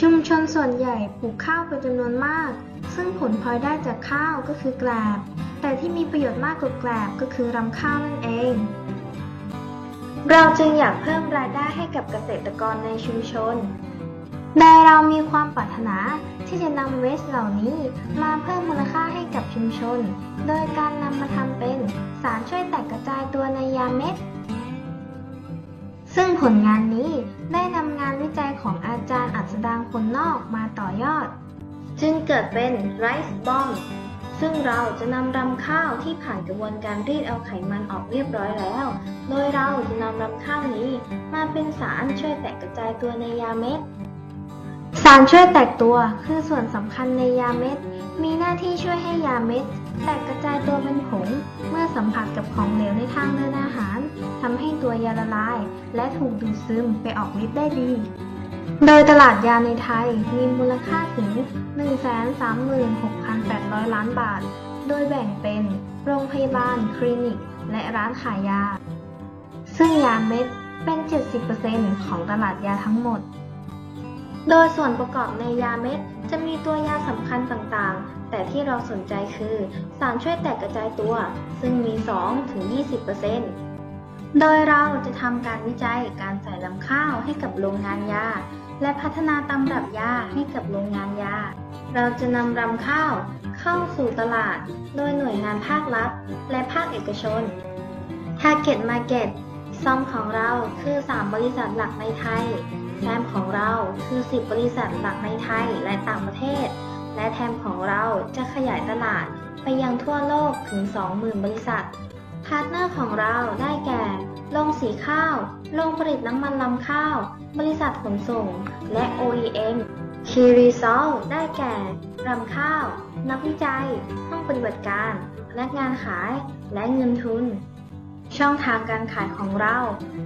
ชุมชนส่วนใหญ่ปลูกข้าวเป็นจำนวนมาก ซึ่งผลพลอยได้จากข้าวก็คือแกลบ แต่ที่มีประโยชน์มากกว่าแกลบก็คือรำข้าวนั่นเอง เราจึงอยากเพิ่มรายได้ให้กับเกษตรกรในชุมชนโดยเรามีความปรารถนาที่จะนำเวสเหล่านี้มาเพิ่มมูลค่าให้กับชุมชน โดยการนำมาทำเป็นสารช่วยแตกกระจายตัวในยาเม็ดซึ่งผลงานนี้ได้นำงานวิจัยของอา ต่อยอด จึงเกิดเป็นไรซ์บอมซึ่งเราจะนำรำข้าวที่ผ่านกระบวนการรีดเอาไขมันออกเรียบร้อยแล้ว โดยเราจะนำรำข้าวนี้มาเป็นสารช่วยแตกกระจายตัวในยาเม็ด สารช่วยแตกตัวคือส่วนสำคัญในยาเม็ด มีหน้าที่ช่วยให้ยาเม็ด แตกกระจายตัวเป็นผง เมื่อสัมผัสกับของเหลวในทางเดินอาหารทำให้ตัวยาละลาย และถูกดูดซึมไปออกฤทธิ์ได้ดี โดยตลาดยาในไทยมีมูลค่าถึง 136,800 ล้านบาท โดยแบ่งเป็นโรงพยาบาล คลินิก และร้านขายยา ซึ่งยาเม็ดเป็น 70%ของตลาดยาทั้งหมด โดยส่วนประกอบในยาเม็ด จะมีตัวยาสำคัญต่างๆ แต่ที่เราสนใจคือ สารช่วยแตกกระจายตัว ซึ่งมี 2-20%โดยเราจะทำการวิจัยการใส่ลำข้าวให้กับโรงงานยา และพัฒนาตำรับยาให้กับโรงงานยา เราจะนำรำข้าวเข้าสู่ตลาด โดยหน่วยงานภาครัฐ และภาคเอกชน Target Market ซอมของเราคือ 3 บริษัทหลักในไทย แทมของเราคือ 10 บริษัทหลักในไทยและต่างประเทศ และแทมของเราจะขยายตลาดไปยังทั่วโลกถึง 20,000 บริษัท พาร์ทเนอร์ของเราได้แก่ โรงสีข้าว โรงผลิตน้ำมันลำข้าว บริษัทขนส่ง และ OEM k e y Result ได้แก่รำข้าว นักวิจัย ห้องปฏิบัติการ พนักงานขาย และเงินทุน ช่องทางการขายของเรา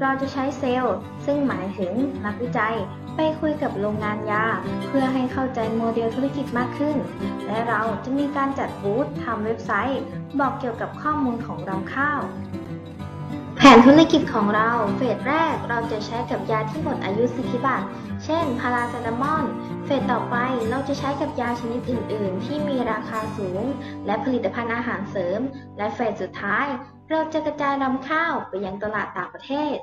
เราจะใช้เซลล์ ซึ่งหมายถึงนักวิจัย ไปคุยกับโรงงานยา เพื่อให้เข้าใจโมเดลธุรกิจมากขึ้น และเราจะมีการจัดบูธทำเว็บไซต์ บอกเกี่ยวกับข้อมูลของรำข้าว แผนธุรกิจของเราเฟสแรกเราจะใช้กับยาที่หมดอายุสิทธิบัตร เช่น พาราเซตามอล เฟสต่อไปเราจะใช้กับยาชนิดอื่น ๆ ที่มีราคาสูง และผลิตภัณฑ์อาหารเสริม และเฟสสุดท้าย เราจะกระจายนำข้าวไปยังตลาดต่างประเทศ